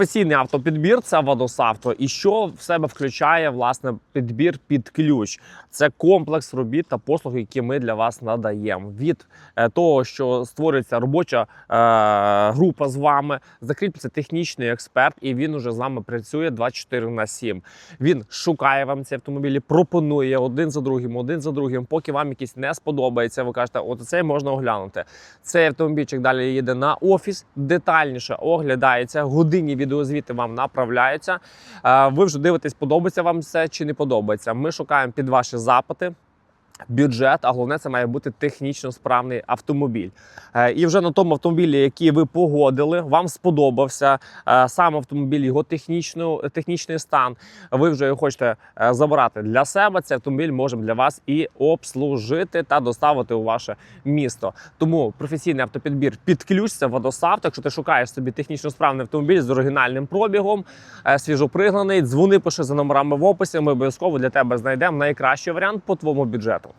Професійний автопідбір це Водосавто. І що в себе включає власне підбір під ключ? Це комплекс робіт та послуг, які ми для вас надаємо. Від е, того, що створюється робоча е, група з вами, закріплюється технічний експерт, і він уже з вами працює 24 на 7. Він шукає вам ці автомобілі, пропонує один за другим, один за другим. Поки вам якийсь не сподобається, ви кажете, от цей можна оглянути. Цей автомобільчик далі їде на офіс, детальніше оглядається, годинні відеозвіти вам направляються. Е, Ви вже дивитесь, подобається вам це чи не подобається. Ми шукаємо під ваші запити. Бюджет, а головне, це має бути технічно справний автомобіль. Е, І вже на тому автомобілі, який ви погодили, вам сподобався е, сам автомобіль, його технічну, технічний стан. Ви вже його хочете е, забрати для себе. Цей автомобіль можемо для вас і обслужити та доставити у ваше місто. Тому професійний автопідбір під ключ це. Якщо ти шукаєш собі технічно справний автомобіль з оригінальним пробігом, свіжопригнаний, дзвони, пиши за номерами в описі. Ми обов'язково для тебе знайдемо найкращий варіант по твоєму бюджету.